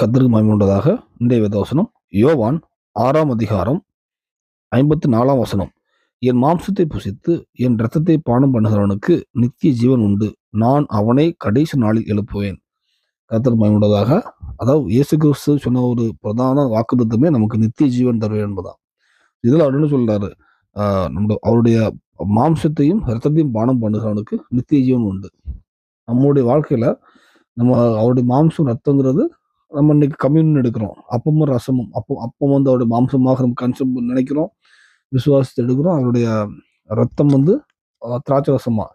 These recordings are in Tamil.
கத்தருக்கு மயமுண்டதாக இன்றைய வேதவசனம் யோவான் ஆறாம் அதிகாரம் ஐம்பத்தி நாலாம் வசனம். என் மாம்சத்தை புசித்து என் இரத்தத்தை பானம் பண்ணுகிறவனுக்கு நித்திய ஜீவன் உண்டு. நான் அவனை கடைசி நாளில் எழுப்புவேன். கத்தர் மயமுண்டதாக அதாவது இயேசு கிறிஸ்து சொன்ன ஒரு பிரதான வாக்குத்தமே நமக்கு நித்திய ஜீவன் தருவேன் என்பதான் இதில் அவர் என்ன சொல்றாரு நம்முடைய அவருடைய மாம்சத்தையும் இரத்தத்தையும் பானம் பண்ணுகிறவனுக்கு நித்திய ஜீவன் உண்டு. நம்முடைய வாழ்க்கையில நம்ம அவருடைய மாம்சம் ரத்தங்கிறது நம்ம இன்னைக்கு கம்யூன் எடுக்கிறோம். அப்பமும் ரசமும் அப்போ அப்பம் வந்து அவருடைய மாம்சமாக நம்ம கன்சம் நினைக்கிறோம். விசுவாசத்தை எடுக்கிறோம். அவருடைய ரத்தம் வந்து திராட்சை ரசமா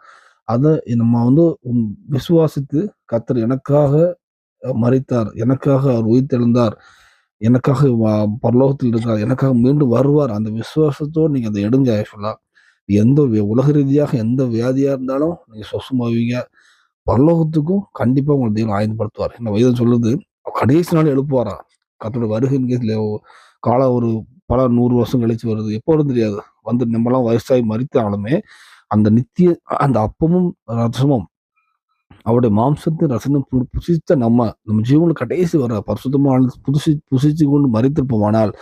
அதை நம்ம வந்து விசுவாசித்து கத்தர் எனக்காக மறைத்தார் எனக்காக அவர் உயிர்த்தெழுந்தார். எனக்காக பரலோகத்தில் இருக்கார் எனக்காக மீண்டும் வருவார். அந்த விசுவாசத்தோடு நீங்கள் அதை எடுங்க ஆக்சுவலாக எந்த உலக ரீதியாக எந்த வியாதியாக இருந்தாலும் நீங்கள் சொசமாவீங்க பரலோகத்துக்கும் கண்டிப்பாக உங்களை தெய்வம் ஆயுதப்படுத்துவார் என்ன வயதம் சொல்லுது கடைசி நாள் எழுப்புவாரா? கத்தோட வருகைன்னு காலம் ஒரு பல நூறு வருஷம் கழிச்சு வருது. எப்போ தெரியாது. வந்து நம்மலாம் வயசாகி மறித்தாலுமே அந்த நித்திய அந்த அப்பமும் ரசமும் அவருடைய மாம்சத்தின் ரசனம் பு- புசித்த நம்ம நம்ம ஜீவனுக்கு கடைசி வர பரிசுத்தமான புதுசி புசிச்சு கொண்டு மறித்திருப்போமானால்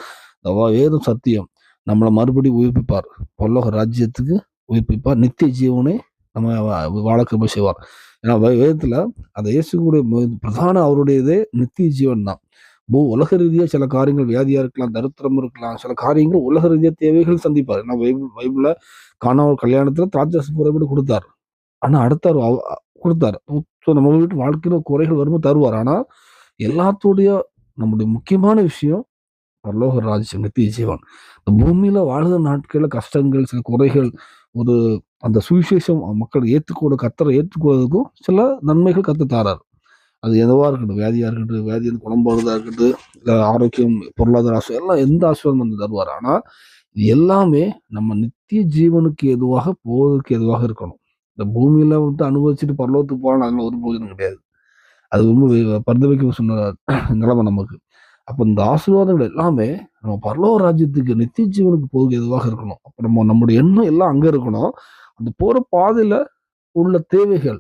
இந்த வ- வேதம் சத்தியம். நம்மளை மறுபடியும் உயிர்ப்பிப்பார். பல்லோக ராஜ்யத்துக்கு உயிர்ப்பிப்பார். நித்திய ஜீவனை நம்ம வா- வாழ செய்வார் ஏன்னா வேதத்தில் அந்த இயேசுக்குடைய மு- பிரதான அவருடையதே நித்திய ஜீவன் தான் பூ உலக ரீதியாக சில காரியங்கள் வியாதியாக இருக்கலாம் தருத்திரம் இருக்கலாம் சில காரியங்கள் உலக ரீதியாக தேவைகள் சந்திப்பார். ஏன்னா பைபிள் பைபிள்ல காணவர் கல்யாணத்தில் திராட்சரசம் குறைபாடு கொடுத்தார். ஆனால் அடுத்தார் அவ- கொடுத்தார். ஸோ நம்ம வீட்டு வாழ்க்கையில் குறைகள் வரும்போது தருவார். ஆனால் எல்லாத்துடைய நம்முடைய முக்கியமான விஷயம் பரலோக ராஜ்யம் நித்திய ஜீவன். இந்த பூமியில் வாழ்கிற நாட்களில் கஷ்டங்கள் சில குறைகள் ஒரு அந்த சுவிசேஷம் மக்கள் ஏற்றுக்கூட கத்தரை ஏற்றுக்கொள்வதற்கும் சில நன்மைகள் கற்று தாரார். அது எதுவாக இருக்கட்டும் வியாதியாக இருக்கட்டும் வியாதி வந்து இருக்கட்டும் இல்லை ஆரோக்கியம் பொருளாதார ஆசை எல்லாம் எந்த ஆசிர்வாதம் வந்து தருவார். ஆனால் இது எல்லாமே நம்ம நித்திய ஜீவனுக்கு எதுவாக போவதற்கு எதுவாக இருக்கணும். இந்த பூமியில் வந்து அனுபவிச்சுட்டு பரலோகத்துக்கு போகலாம் அதெல்லாம் ஒரு பிரயோஜனம் கிடையாது. அது ரொம்ப பரிதவிக்க சொன்ன நிலைமை நமக்கு. அப்போ இந்த ஆசீர்வாதங்கள் எல்லாமே நம்ம பரலோக ராஜ்யத்துக்கு நித்திய ஜீவனுக்கு போக எதுவாக இருக்கணும்? அப்போ நம்ம நம்முடைய எண்ணம் எல்லாம் அங்கே இருக்கணும். அந்த போகிற பாதையில் உள்ள தேவைகள்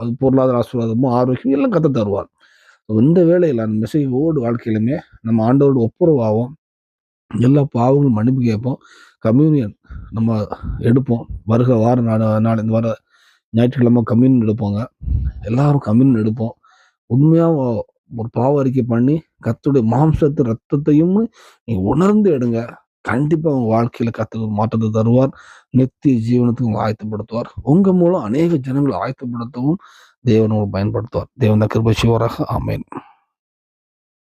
அது பொருளாதார ஆசீர்வாதமும் ஆரோக்கியம் எல்லாம் கத்த தருவார். இந்த வேலையில் அந்த மெசேஜ் ஓடு வாழ்க்கையிலுமே நம்ம ஆண்டவரோட ஒப்புரவாகும் எல்லா பாவங்களும் மன்னிப்பு கேட்போம். கம்யூனியன் நம்ம எடுப்போம். வருகிற வார நாடு நாள் இந்த வர ஞாயிற்றுக்கிழமை கம்யூனியன் எடுப்போங்க. எல்லாரும் கம்யூனியன் எடுப்போம். உண்மையாக ஒரு பாவ அறிக்கை பண்ணி கத்துடைய மாம்சத்து ரத்தத்தையும் நீங்கள் உணர்ந்து எடுங்க. கண்டிப்பா உங்க வாழ்க்கையில கற்றுக்க மாற்றத்தை தருவார். நித்திய ஜீவனத்துக்கு உங்களை ஆயத்தப்படுத்துவார். உங்க மூலம் அநேக ஜனங்களை ஆயத்தப்படுத்தவும் தேவனோடு பயன்படுத்துவார். தேவன் கிருபை சிவராக ஆமேன்.